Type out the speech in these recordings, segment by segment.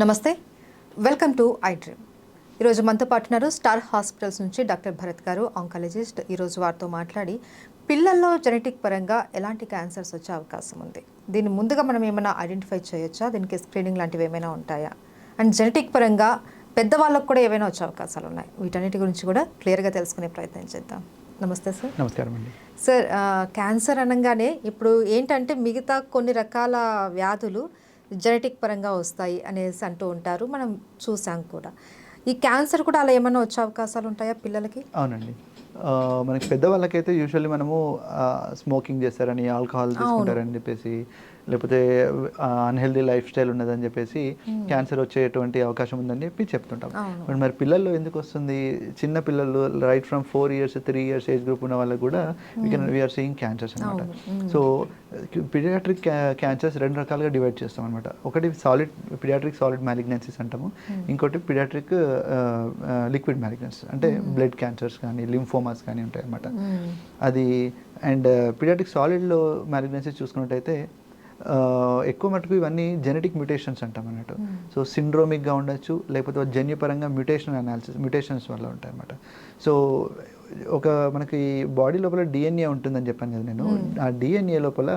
నమస్తే. Welcome to I dream. ఈరోజు మనతో పాటు ఉన్నారు స్టార్ హాస్పిటల్స్ నుంచి డాక్టర్ భరత్ గారు ఆంకాలజిస్ట్ ఈరోజు వారితో మాట్లాడి పిల్లల్లో జెనెటిక్ పరంగా ఎలాంటి క్యాన్సర్స్ వచ్చే అవకాశం ఉంది? దీన్ని ముందుగా మనం ఏమైనా ఐడెంటిఫై చేయొచ్చా? దీనికి స్క్రీనింగ్ లాంటివి ఏమైనా ఉంటాయా? అండ్ జెనెటిక్ పరంగా పెద్దవాళ్ళకు కూడా ఏవైనా వచ్చే అవకాశాలు ఉన్నాయి? వీటన్నిటి గురించి కూడా క్లియర్గా తెలుసుకునే ప్రయత్నం చేద్దాం. నమస్తే సార్. నమస్కారం అండి. సార్ క్యాన్సర్ అనగానే ఇప్పుడు ఏంటంటే మిగతా కొన్ని రకాల వ్యాధులు జెనెటిక్ పరంగా వస్తాయి అనేసి అంటూ ఉంటారు. మనం చూసాం కూడా. ఈ క్యాన్సర్ కూడా అలా ఏమైనా వచ్చే అవకాశాలు ఉంటాయా పిల్లలకి? అవునండి. మనకి పెద్దవాళ్ళకైతే యూజువల్లీ మనము స్మోకింగ్ చేస్తారని ఆల్కహాల్ తీసుకుంటారని చెప్పేసి లేకపోతే అన్హెల్దీ లైఫ్ స్టైల్ ఉన్నదని చెప్పేసి క్యాన్సర్ వచ్చేటువంటి అవకాశం ఉందని చెప్పి చెప్తుంటాం. బట్ మరి పిల్లల్లో ఎందుకు వస్తుంది? చిన్న పిల్లలు right from four years three years age group ఉన్న వాళ్ళకి కూడా we can we're seeing cancers అనమాట సో పిడియాట్రిక్ క్యాన్సర్స్ రెండు రకాలుగా డివైడ్ చేస్తాం అనమాట ఒకటి సాలిడ్ పిడియాట్రిక్ సాలిడ్ మ్యాలిగ్నెన్సీస్ అంటాము. ఇంకోటి పిడియాట్రిక్ లిక్విడ్ మ్యాలిగ్నెన్సీస్ అంటే బ్లడ్ క్యాన్సర్స్ కానీ లింఫోమాస్ కానీ ఉంటాయి అనమాట అది అండ్ పిడియాట్రిక్ సాలిడ్లో మ్యాలిగ్నెన్సీస్ చూసుకున్నట్టయితే ఎక్కువ మటుకు ఇవన్నీ జెనెటిక్ మ్యూటేషన్స్ అంటాం అన్నట్టు. సో సిండ్రోమిక్గా ఉండొచ్చు లేకపోతే జన్యుపరంగా మ్యూటేషన్ అనాలిసిస్ మ్యూటేషన్స్ వల్ల ఉంటాయి అన్నమాట సో ఒక మనకి బాడీ లోపల డిఎన్ఏ ఉంటుందని చెప్పాను కదా నేను. ఆ డిఎన్ఏ లోపల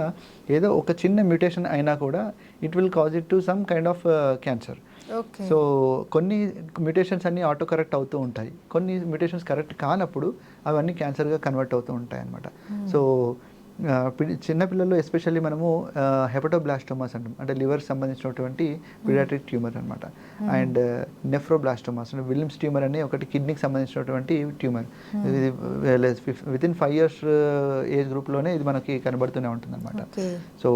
ఏదో ఒక చిన్న మ్యూటేషన్ అయినా కూడా it will cause it to some kind of cancer so కొన్ని మ్యూటేషన్స్ అన్నీ ఆటో కరెక్ట్ అవుతూ ఉంటాయి. కొన్ని మ్యూటేషన్స్ కరెక్ట్ కానప్పుడు అవన్నీ క్యాన్సర్గా కన్వర్ట్ అవుతూ ఉంటాయి అన్నమాట సో ఆ, పిడి- చిన్నపిల్లల్లో ఎస్పెషల్లీ మనము హెపటోబ్లాస్టోమాస్ అంటాం. అంటే లివర్ సంబంధించినటువంటి పిడియాట్రిక్ ట్యూమర్ అనమాట అండ్ నెఫ్రోబ్లాస్టోమాస్ అంటే విలిమ్స్ ట్యూమర్ అనే ఒకటి కిడ్నీకి సంబంధించినటువంటి ట్యూమర్. ఇది with in five years age గ్రూప్లోనే ఇది మనకి కనబడుతూనే ఉంటుంది అనమాట సో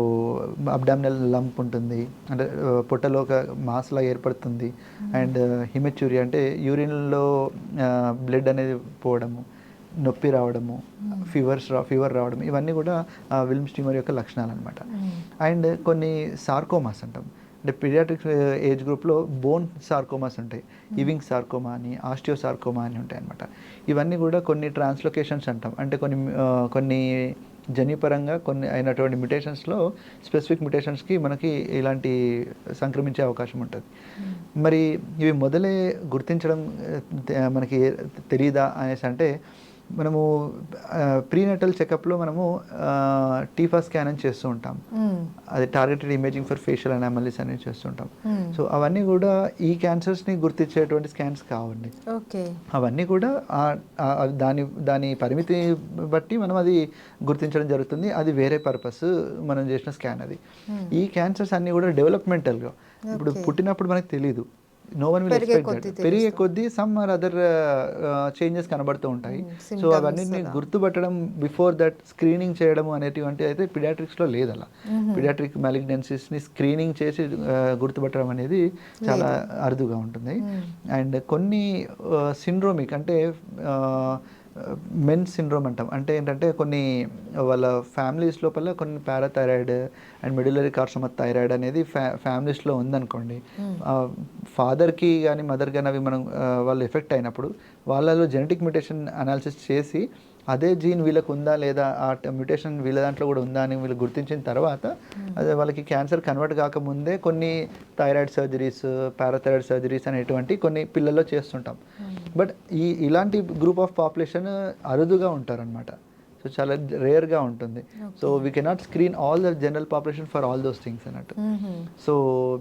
అబ్డామినల్ లంప్ ఉంటుంది. అంటే పొట్టలో ఒక మాస్లా ఏర్పడుతుంది. అండ్ హిమెచ్యూరి అంటే యూరిన్లో బ్లడ్ అనేది పోవడము. నొప్పి రావడము ఫీవర్స్ రా ఫీవర్ రావడం ఇవన్నీ కూడా విల్మ్స్ ట్యూమర్ యొక్క లక్షణాలు అనమాట అండ్ కొన్ని సార్కోమాస్ అంటాం. అంటే పీడియాట్రిక్ ఏజ్ గ్రూప్లో బోన్ సార్కోమాస్ ఉంటాయి. ఇవింగ్ సార్కోమా అని ఆస్టియో సార్కోమా అని ఉంటాయి అనమాట ఇవన్నీ కూడా కొన్ని ట్రాన్స్లొకేషన్స్ అంటాం. అంటే కొన్ని కొన్ని జన్యుపరంగా కొన్ని అయినటువంటి మ్యుటేషన్స్లో స్పెసిఫిక్ మ్యుటేషన్స్కి మనకి ఇలాంటి సంక్రమించే అవకాశం ఉంటుంది. మరి ఇవి మొదలే గుర్తించడం మనకి తెలియదా అనేసి అంటే మనము ప్రీనటల్ చెకప్లో మనము టీఫా స్కాన్ అని చేస్తూ ఉంటాం. అది targeted imaging for facial anomalies అనేది చేస్తుంటాం సో అవన్నీ కూడా ఈ క్యాన్సర్స్ని గుర్తించేటువంటి స్కాన్స్ కావండి. ఓకే. అవన్నీ కూడా దాని దాని పరిమితి బట్టి మనం అది గుర్తించడం జరుగుతుంది. అది వేరే పర్పస్ మనం చేసిన స్కాన్ అది. ఈ క్యాన్సర్స్ అన్నీ కూడా డెవలప్మెంటల్గా ఇప్పుడు పుట్టినప్పుడు మనకు తెలియదు నో వన్ విల్ పెరిగే ఎక్స్పెక్ట్ కొద్దీ పెరిగే కొద్దీ సమ్ ఆర్ అదర్ చేంజెస్ కనబడుతూ ఉంటాయి. సో అవన్నీ గుర్తుపట్టడం బిఫోర్ దట్ స్క్రీనింగ్ చేయడం అనేటివంటి అయితే పిడియాట్రిక్స్లో లేదు అలా పిడియాట్రిక్ని స్క్రీనింగ్ చేసి గుర్తుపట్టడం అనేది చాలా అరుదుగా ఉంటుంది. అండ్ కొన్ని సిండ్రోమిక్ అంటే మెన్ సిండ్రోమ్ అంటాం. అంటే ఏంటంటే కొన్ని వాళ్ళ ఫ్యామిలీస్ లోపల కొన్ని parathyroid and medullary carcinoma thyroid అనేది ఫ్యా ఫ్యామిలీస్లో ఉందనుకోండి. ఫాదర్కి కానీ మదర్ కానీ అవి మనం వాళ్ళు ఎఫెక్ట్ అయినప్పుడు వాళ్ళలో జెనెటిక్ మ్యూటేషన్ అనాలిసిస్ చేసి అదే జీన్ వీళ్ళకు ఉందా లేదా ఆ మ్యూటేషన్ వీళ్ళ దాంట్లో కూడా ఉందా అని వీళ్ళు గుర్తించిన తర్వాత అదే వాళ్ళకి క్యాన్సర్ కన్వర్ట్ కాకముందే కొన్ని థైరాయిడ్ సర్జరీస్ పారాథైరాయిడ్ సర్జరీస్ అనేటువంటి కొన్ని పిల్లల్లో చేస్తుంటాం. బట్ ఈ ఇలాంటి గ్రూప్ ఆఫ్ పాపులేషన్ అరుదుగా ఉంటారనమాట సో చాలా రేర్గా ఉంటుంది. So we cannot screen all the general population for all those things అన్నట్టు. సో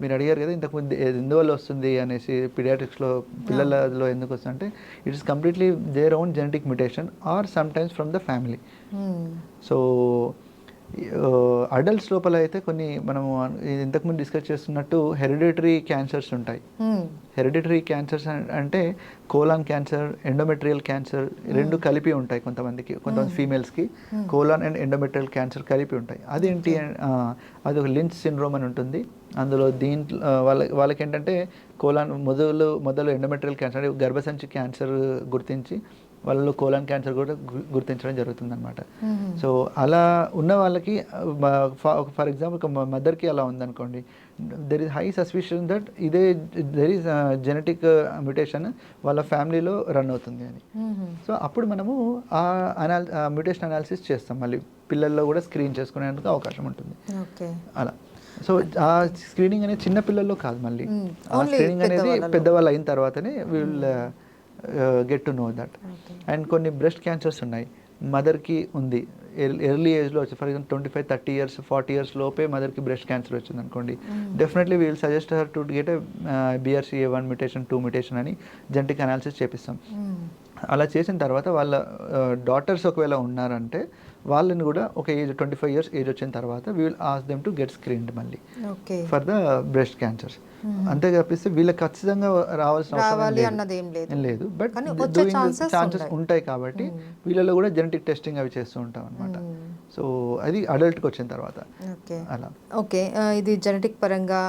మీరు అడిగారు కదా ఇంతకుముందు ఎందువల్ల వస్తుంది అనేసి పిడియాట్రిక్స్లో పిల్లలలో ఎందుకు వస్తుంది అంటే it is completely their own genetic mutation or sometimes from the family so adults లోపల అయితే కొన్ని మనము ఇంతకుముందు డిస్కస్ చేస్తున్నట్టు హెరిడిటరీ క్యాన్సర్స్ ఉంటాయి. హెరిడిటరీ క్యాన్సర్స్ అంటే కోలాన్ క్యాన్సర్ ఎండోమెట్రియల్ క్యాన్సర్ రెండు కలిపి ఉంటాయి కొంతమందికి కొంతమంది ఫీమేల్స్కి కోలాన్ అండ్ ఎండోమెట్రియల్ క్యాన్సర్ కలిపి ఉంటాయి. అదేంటి ఆ, అది ఒక లించ్ సిండ్రోమ్ అని ఉంటుంది. అందులో దీంట్లో వాళ్ళ వాళ్ళకి ఏంటంటే కోలాన్ మొదలు మొదలు ఎండోమెట్రియల్ క్యాన్సర్ అంటే గర్భసంచి క్యాన్సర్ గుర్తించి వాళ్ళలో కోలాన్ క్యాన్సర్ కూడా గుర్తించడం జరుగుతుంది అనమాట సో అలా ఉన్న వాళ్ళకి ఫర్ ఎగ్జాంపుల్ ఒక మదర్కి అలా ఉందనుకోండి. There is high suspicion that ఇదే దెర్ ఈస్ జెనెటిక్ మ్యూటేషన్ వాళ్ళ ఫ్యామిలీలో రన్ అవుతుంది అని. సో అప్పుడు మనము ఆ అనాల్ మ్యూటేషన్ అనాలిసిస్ చేస్తాం. మళ్ళీ పిల్లల్లో కూడా స్క్రీన్ చేసుకునేందుకు అవకాశం ఉంటుంది. అలా. సో ఆ స్క్రీనింగ్ అనేది చిన్న పిల్లల్లో కాదు మళ్ళీ. ఆ స్క్రీనింగ్ అనేది. పెద్దవాళ్ళు అయిన తర్వాతనే will get to know that and కొన్ని బ్రెస్ట్ క్యాన్సర్స్ ఉన్నాయి. మదర్కి ఉంది. ఎర్లీ ఏజ్లో వచ్చి for example twenty five thirty years forty years లోపే మదర్కి బ్రెస్ట్ క్యాన్సర్ వచ్చింది అనుకోండి. Definitely we'll suggest her to get BRCA one mutation two mutation అని జెంటిక్ అనాలిసిస్ చేపిస్తాం. అలా చేసిన తర్వాత వాళ్ళ డాటర్స్ ఒకవేళ ఉన్నారంటే వాళ్ళని కూడా ఒక age twenty five years age వచ్చిన తర్వాత we will ask them to get screened మళ్ళీ. Okay. For the breast cancers అంతే తప్పిస్తే వీళ్ళకి ఖచ్చితంగా రావాల్సిన అవసరం లేదు. బట్ ఛాన్సెస్ ఉంటాయి. ఉంటాయి కాబట్టి వీళ్ళలో కూడా జెనెటిక్ టెస్టింగ్ అవి చేస్తూ ఉంటాం అనమాట సో అది అడల్ట్కి వచ్చిన తర్వాత. ఓకే. అలా. ఓకే. ఇది జెనెటిక్ పరంగా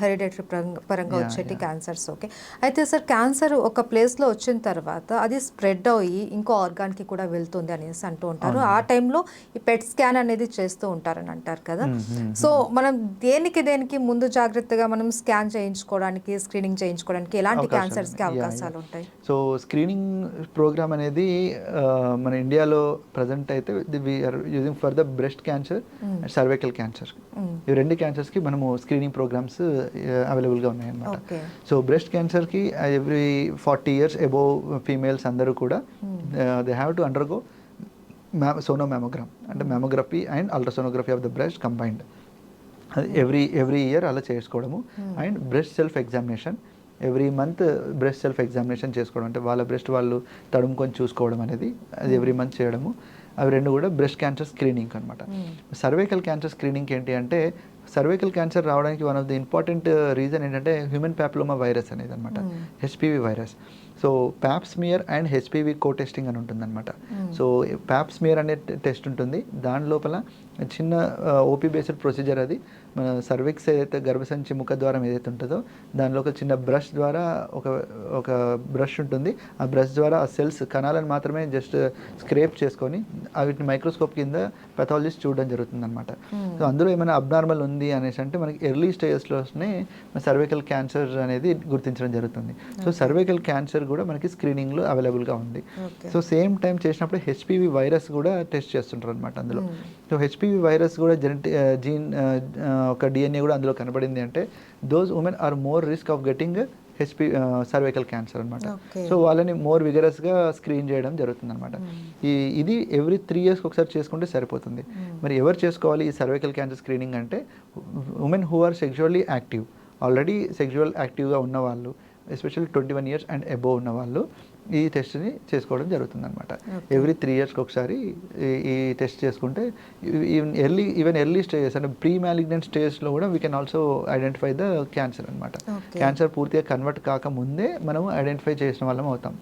హెరిడేటరీ పరంగా వచ్చేటి. Cancers okay. అయితే సార్ క్యాన్సర్ ఒక ప్లేస్లో వచ్చిన తర్వాత అది స్ప్రెడ్ అయ్యి ఇంకో ఆర్గాన్కి కూడా వెళ్తుంది అనేసి అంటూ ఉంటారు. ఆ టైంలో ఈ పెట్ స్కాన్ అనేది చేస్తూ ఉంటారని అంటారు కదా. సో మనం దేనికి దేనికి ముందు జాగ్రత్తగా మనం స్కాన్ చేయించుకోవడానికి స్క్రీనింగ్ చేయించుకోవడానికి ఎలాంటి క్యాన్సర్స్కి అవకాశాలు. ఉంటాయి? సో స్క్రీనింగ్ ప్రోగ్రామ్ అనేది మన ఇండియాలో ప్రజెంట్ అయితే we're using for the breast cancer and cervical cancer. ఈ రెండు క్యాన్సర్స్కి మనము స్క్రీనింగ్ ప్రోగ్రామ్స్ అవైలబుల్గా ఉన్నాయన్నమాట. సో బ్రెస్ట్ క్యాన్సర్కి every forty years above females అందరూ కూడా దే హ్యావ్ టు అండర్గో మ్యా సోనో మ్యామోగ్రామ్ అంటే mammography and ultrasonography of the breast combined every every year అలా చేసుకోవడము. And breast self examination every month breast self examination చేసుకోవడం. అంటే వాళ్ళ బ్రెస్ట్ వాళ్ళు తడుముకొని చూసుకోవడం అనేది అది ఎవ్రీ మంత్ చేయడము. అవి రెండు కూడా బ్రెస్ట్ క్యాన్సర్ స్క్రీనింగ్ అనమాట సర్వైకల్ క్యాన్సర్ స్క్రీనింగ్ ఏంటి అంటే సర్వైకల్ క్యాన్సర్ రావడానికి one of the important reason ఏంటంటే హ్యూమన్ ప్యాప్లోమా వైరస్ అనేది అనమాట HPV virus. So pap smear and HPV co testing అని ఉంటుందన్నమాట. సో ప్యాప్స్మియర్ అనే టెస్ట్ ఉంటుంది. దాని లోపల చిన్న ఓపీ బేస్డ్ ప్రొసీజర్ అది. మన సర్విక్స్ ఏదైతే గర్భసంచి ముఖ ద్వారం ఏదైతే ఉంటుందో దానిలో ఒక చిన్న బ్రష్ ద్వారా ఒక ఒక బ్రష్ ఉంటుంది. ఆ బ్రష్ ద్వారా ఆ సెల్స్ కణాలను మాత్రమే జస్ట్ స్క్రేప్ చేసుకొని వీటిని మైక్రోస్కోప్ కింద పెథాలజిస్ట్ చూడడం జరుగుతుంది అనమాట సో అందులో ఏమైనా అబ్నార్మల్ ఉంది అనేసి అంటే మనకి ఎర్లీ స్టేజెస్లోనే సర్వైకల్ క్యాన్సర్ అనేది గుర్తించడం జరుగుతుంది. సో సర్వైకల్ క్యాన్సర్ కూడా మనకి స్క్రీనింగ్లో అవైలబుల్గా ఉంది. సో సేమ్ టైం చేసినప్పుడు హెచ్పివి వైరస్ కూడా టెస్ట్ చేస్తుంటారు అనమాట అందులో సో హెచ్పివి వైరస్ కూడా జెనెటి జీన్ ఒక డిఎన్ఏ కూడా అందులో కనబడింది అంటే those women are more risk of getting HP cervical cancer అనమాట. సో వాళ్ళని మోర్ విగరస్గా స్క్రీన్ చేయడం జరుగుతుంది అనమాట ఈ ఇది ఎవ్రీ త్రీ ఇయర్స్కి ఒకసారి చేసుకుంటే సరిపోతుంది. మరి ఎవరు చేసుకోవాలి ఈ సర్వైకల్ క్యాన్సర్ స్క్రీనింగ్ అంటే women who are sexually active already sexual యాక్టివ్గా ఉన్న వాళ్ళు especially twenty one years and above ఉన్న వాళ్ళు ఈ టెస్ట్ని చేసుకోవడం జరుగుతుంది అనమాట. ఎవ్రీ త్రీ ఇయర్స్కి ఒకసారి ఈ- ఈ టెస్ట్ చేసుకుంటే even early even early stages అంటే ప్రీ మ్యాలిగ్నెంట్ స్టేజ్లో కూడా we can also identify the cancer అనమాట. క్యాన్సర్ పూర్తిగా కన్వర్ట్ కాకముందే మనం ఐడెంటిఫై చేసిన వాళ్ళం అవుతాం.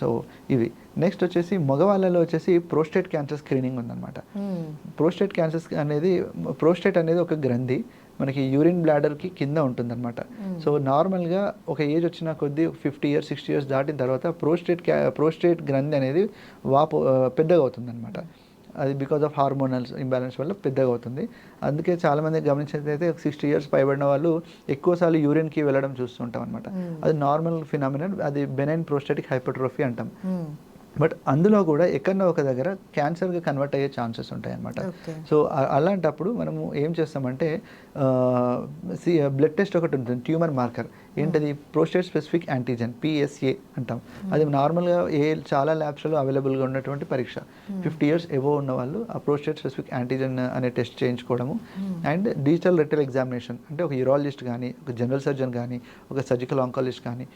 సో ఇవి. నెక్స్ట్ వచ్చేసి మగవాళ్ళలో వచ్చేసి ప్రోస్టేట్ క్యాన్సర్ స్క్రీనింగ్ ఉందన్నమాట. ప్రోస్టేట్ క్యాన్సర్ అనేది ప్రోస్టేట్ అనేది ఒక గ్రంథి. మనకి యూరిన్ బ్లాడర్కి కింద ఉంటుందన్నమాట. సో నార్మల్గా ఒక ఏజ్ వచ్చిన కొద్దీ ఫిఫ్టీ ఇయర్స్ సిక్స్టీ ఇయర్స్ దాటిన తర్వాత ప్రోస్టేట్ క్యా ప్రోస్టేట్ గ్రంథి అనేది వాపు పెద్దగా అవుతుందన్నమాట అది బికాజ్ ఆఫ్ హార్మోనల్స్ ఇంబ్యాలెన్స్ వల్ల పెద్దగా అవుతుంది అందుకే చాలామంది గమనించినట్లయితే సిక్స్టీ ఇయర్స్ పైబడిన వాళ్ళు ఎక్కువసార్లు యూరిన్కి వెళ్ళడం చూస్తుంటాం అనమాట అది నార్మల్ ఫినామినల్ అది బెనైన్ ప్రోస్టేటిక్ హైపర్ట్రోఫీ అంటాం. బట్ అందులో కూడా ఎక్కడో ఒక దగ్గర క్యాన్సర్గా కన్వర్ట్ అయ్యే ఛాన్సెస్ ఉంటాయి అనమాట. సో అలాంటప్పుడు మనము ఏం చేస్తామంటే బ్లడ్ టెస్ట్ ఒకటి ఉంటుంది ట్యూమర్ మార్కర్ ఏంటది? ప్రోస్టేట్ స్పెసిఫిక్ యాంటీజెన్ పిఎస్ఏ అంటాం. అది నార్మల్గా ఏ చాలా ల్యాబ్స్లో అవైలబుల్గా ఉన్నటువంటి పరీక్ష. ఫిఫ్టీ ఇయర్స్ ఎవో ఉన్న వాళ్ళు ఆ ప్రోస్టేట్ స్పెసిఫిక్ యాంటీజెన్ అనే టెస్ట్ చేయించుకోవడము. అండ్ డిజిటల్ రెటల్ ఎగ్జామినేషన్ అంటే ఒక యూరాలజిస్ట్ కానీ ఒక జనరల్ సర్జన్ కానీ ఒక సర్జికల్ ఆంకాలజిస్ట్ కానీ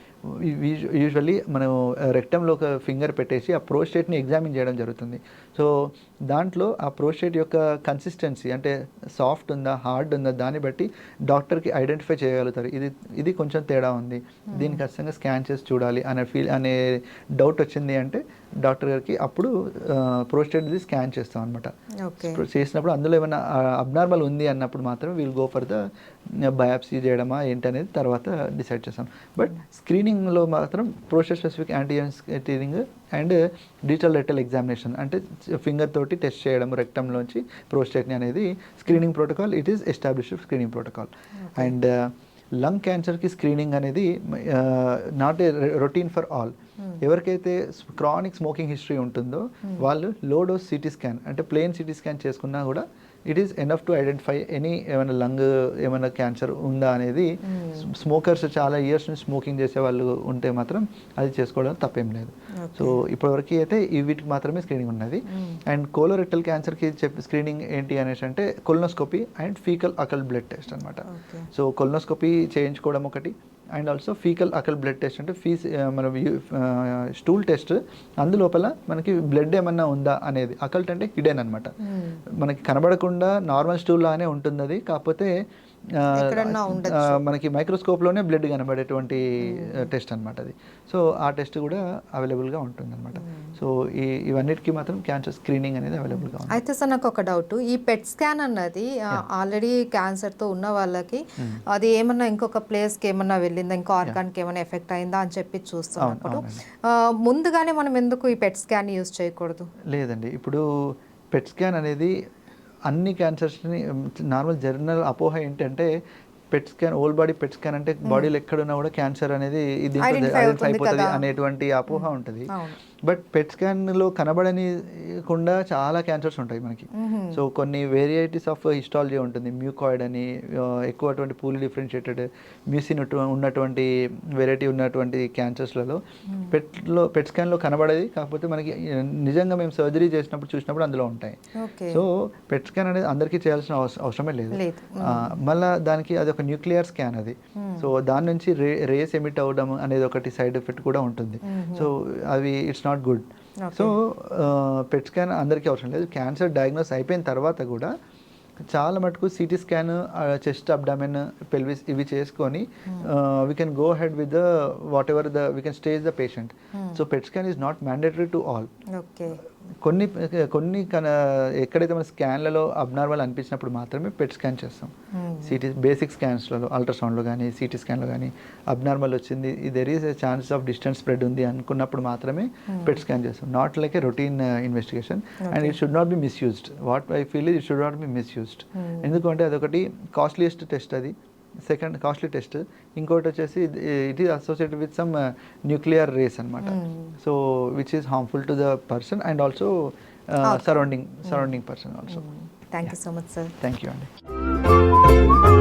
యూజువల్లీ మనం రెక్టంలో ఒక ఫింగర్ పెట్టేసి ఆ ప్రోస్టేట్ని ఎగ్జామిన్ చేయడం జరుగుతుంది. సో దాంట్లో ఆ ప్రోస్టేట్ యొక్క కన్సిస్టెన్సీ అంటే సాఫ్ట్ ఉందా హార్డ్ ఉందా దాన్ని బట్టి డాక్టర్కి ఐడెంటిఫై చేయగలుగుతారు. ఇది ఇది కొంచెం తేడా ఉంది. దీన్ని ఖచ్చితంగా స్కాన్ చేసి చూడాలి అనే ఫీల్ అనే డౌట్ వచ్చింది అంటే డాక్టర్ గారికి అప్పుడు ప్రోస్టేట్ది స్కాన్ చేస్తాం అనమాట చేసినప్పుడు అందులో ఏమైనా అబ్నార్మల్ ఉంది అన్నప్పుడు మాత్రం we'll go for the biopsy చేయడమా ఏంటి అనేది తర్వాత డిసైడ్ చేస్తాం. బట్ స్క్రీనింగ్లో మాత్రం prostate specific antigen screening and digital rectal examination అంటే ఫింగర్ తోటి టెస్ట్ చేయడం రెక్టంలోంచి ప్రోస్టేట్ని అనేది screening protocol it is established screening protocol and lung క్యాన్సర్కి స్క్రీనింగ్ అనేది not a routine for all ఎవరికైతే క్రానిక్ స్మోకింగ్ హిస్టరీ ఉంటుందో వాళ్ళు లో డోస్ సిటీ స్కాన్ అంటే ప్లేన్ సిటీ స్కాన్ చేసుకున్నా కూడా it is enough to identify any ఏమైనా lung ఏమైనా క్యాన్సర్ ఉందా అనేది స్మోకర్స్ చాలా ఇయర్స్ నుంచి స్మోకింగ్ చేసే వాళ్ళు ఉంటే మాత్రం అది చేసుకోవడం తప్పేం లేదు. సో ఇప్పటివరకు అయితే ఈ వీటికి మాత్రమే స్క్రీనింగ్ ఉన్నది. అండ్ కోలోరెక్టల్ క్యాన్సర్కి చెప్పి స్క్రీనింగ్ ఏంటి అనేసి అంటే colonoscopy and faecal occult blood test అనమాట సో కొలనోస్కోపీ చేయించుకోవడం ఒకటి and also faecal occult blood test అంటే ఫీస్ మన స్టూల్ టెస్ట్. అందులోపల మనకి బ్లడ్ ఏమన్నా ఉందా అనేది. అకల్ట్ అంటే హిడెన్ అనమాట మనకి కనబడకుండా నార్మల్ స్టూల్ లాగానే ఉంటుంది అది కాకపోతే మనకి మైక్రోస్కోప్లోనే బ్లడ్ కనబడేటువంటి టెస్ట్ అనమాట అది. సో ఆ టెస్ట్ కూడా అవైలబుల్గా ఉంటుంది అనమాట సో ఈ ఇవన్నిటికీ మాత్రం క్యాన్సర్ స్క్రీనింగ్ అనేది అవైలబుల్గా ఉంది అయితే సార్ నాకు ఒక డౌట్. ఈ పెట్ స్కాన్ అన్నది ఆల్రెడీ క్యాన్సర్తో ఉన్న వాళ్ళకి అది ఏమన్నా ఇంకొక ప్లేస్కి ఏమన్నా వెళ్ళిందా? ఇంకో ఆర్గాన్కి ఏమైనా ఎఫెక్ట్ అయిందా అని చెప్పి చూస్తున్నప్పుడు ముందుగానే మనం ఎందుకు ఈ పెట్ స్కాన్ యూజ్ చేయకూడదు? లేదండి. ఇప్పుడు పెట్ స్కాన్ అనేది అన్ని క్యాన్సర్స్ని నార్మల్ జనరల్ అపోహ ఏంటంటే PET scan whole body PET scan అంటే బాడీలో ఎక్కడున్నా కూడా క్యాన్సర్ అనేది ఇది అయిపోతుంది. అనేటువంటి అపోహ ఉంటుంది. బట్ పెట్ స్కాన్లో కనబడనికుండా చాలా క్యాన్సర్స్ ఉంటాయి మనకి. సో కొన్ని వేరియటీస్ ఆఫ్ హిస్టాలజీ ఉంటుంది. మ్యూకాయిడ్ అని ఆ, ఎక్కువ అటువంటి పూల్ డిఫరెన్షియేటెడ్ మ్యూసిన్ ఉన్నటువంటి వెరైటీ ఉన్నటువంటి క్యాన్సర్స్లలో పెట్లో పెట్ స్కాన్లో కనబడేది. కాకపోతే మనకి నిజంగా మేము సర్జరీ చేసినప్పుడు చూసినప్పుడు అందులో ఉంటాయి. సో పెట్ స్కాన్ అనేది అందరికీ చేయాల్సిన అవస- అవసరమే లేదు. మళ్ళా దానికి అది ఒక న్యూక్లియర్ స్కాన్ అది. సో దాని నుంచి రే రేస్ ఎమిట్ అవ్వడం అనేది ఒకటి సైడ్ ఎఫెక్ట్ కూడా ఉంటుంది. సో అవి it's not good. So PET scan అందరికీ అవసరం లేదు. క్యాన్సర్ డయాగ్నోస్ అయిపోయిన తర్వాత కూడా చాలా మటుకు CT scan chest abdomen pelvis ఇవి చేసుకొని we can go head with the whatever the we can stage the patient so PET scan is not mandatory to all కొన్ని కొన్ని కన ఎక్కడైతే మన స్కాన్లలో అబ్నార్మల్ అనిపించినప్పుడు మాత్రమే పెట్ స్కాన్ చేస్తాం. సిటీ బేసిక్ స్కాన్స్లలో అల్ట్రాసౌండ్లో కానీ సిటీ స్కాన్లో కానీ అబ్నార్మల్ వచ్చింది. There is chance of distance spread ఉంది అనుకున్నప్పుడు మాత్రమే పెట్ స్కాన్ చేస్తాం. Not like a routine investigation and it should not be misused what I feel it should not be misused ఎందుకంటే అదొకటి కాస్ట్లీయెస్ట్ టెస్ట్ అది. సెకండ్ కాస్ట్లీ టెస్ట్ ఇంకోటి వచ్చేసి it is associated with some nuclear rays అనమాట so which is harmful to the person and also surrounding surrounding person also thank you so much sir thank you అండి